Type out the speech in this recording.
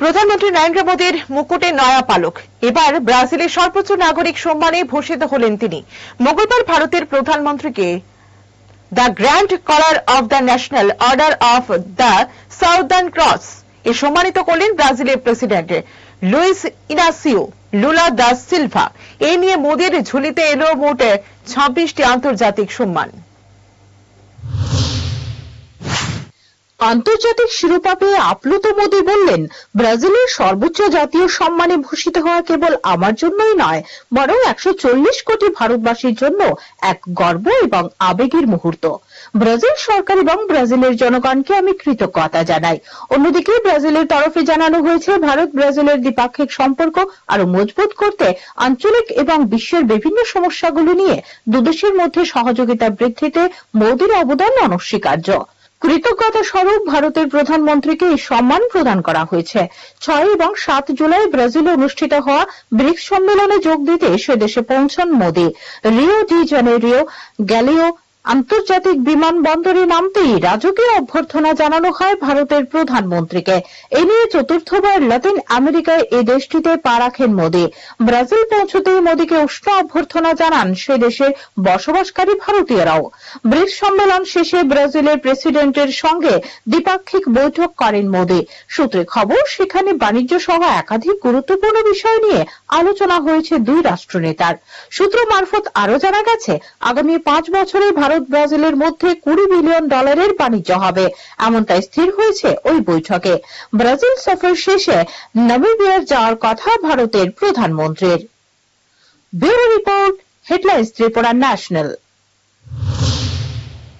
প্রধানমন্ত্রী নরেন্দ্র মোদীর মুকুটে নয়া পালক। এবার ব্রাজিলের সর্বোচ্চ নাগরিক সম্মানে ভূষিত হলেন তিনি। মঙ্গলবার ভারতের প্রধানমন্ত্রীকে the grand collar of the national order of the southern cross এ সম্মানিত করলেন ব্রাজিলের president Luiz Inacio Lula da Silva. এ নিয়ে মোদীর ঝুলিতে এলো মোট ছাব্বিশটি আন্তর্জাতিক সম্মান। আন্তর্জাতিক শিরোপা পেয়ে আপ্লুত মোদী বললেন, ব্রাজিলের সর্বোচ্চ জাতীয় সম্মানে ভূষিত হওয়া কেবল আমার জন্যই নয়, বরং একশো কোটি ভারতবাসীর জন্য এক গর্ব এবং আবেগের মুহূর্ত। ব্রাজিল সরকার এবং ব্রাজিলের জনগণকে আমি কৃতজ্ঞতা জানাই। অন্যদিকে ব্রাজিলের তরফে জানানো হয়েছে, ভারত ব্রাজিলের দ্বিপাক্ষিক সম্পর্ক আরও মজবুত করতে আঞ্চলিক এবং বিশ্বের বিভিন্ন সমস্যাগুলো নিয়ে দুদেশের মধ্যে সহযোগিতা বৃদ্ধিতে মোদীর অবদান অনস্বীকার্য। কৃতজ্ঞতা স্বরূপ ভারতের প্রধানমন্ত্রীকে এই সম্মান প্রদান করা হয়েছে। ছয় এবং সাত জুলাই ব্রাজিলে অনুষ্ঠিত হওয়া ব্রিক্স সম্মেলনে যোগ দিতে সে দেশে পৌঁছন Modi. Rio de Janeiro, Galeao আন্তর্জাতিক বিমানবন্দরে নামতেই রাজকীয় অভ্যর্থনা জানানো হয় ভারতের প্রধানমন্ত্রীকে। এ নিয়ে চতুর্থবার লাতিন আমেরিকায় এই দেশটিতে পা রাখেন মোদী। ব্রাজিল পৌঁছতেই মোদীকে উষ্ণ অভ্যর্থনা জানান সে দেশে বসবাসকারী ভারতীয়রাও। ব্রিক্স সম্মেলন শেষে ব্রাজিলের প্রেসিডেন্টের সঙ্গে দ্বিপাক্ষিক বৈঠক করেন মোদী। সূত্রে খবর, সেখানে বাণিজ্য সহ একাধিক গুরুত্বপূর্ণ বিষয় নিয়ে আলোচনা হয়েছে দুই রাষ্ট্রনেতার। সূত্র মারফত আরও জানা গেছে, আগামী পাঁচ বছরে ভারত ব্রাজিলের মধ্যে কুড়ি বিলিয়ন ডলারের বাণিজ্য হবে। এমনটাই স্থির হয়েছে ওই বৈঠকে। ব্রাজিল সফর শেষে নামিবিয়ার যাওয়ার কথা ভারতের প্রধানমন্ত্রীর। Bureau report, headlines Tripura national.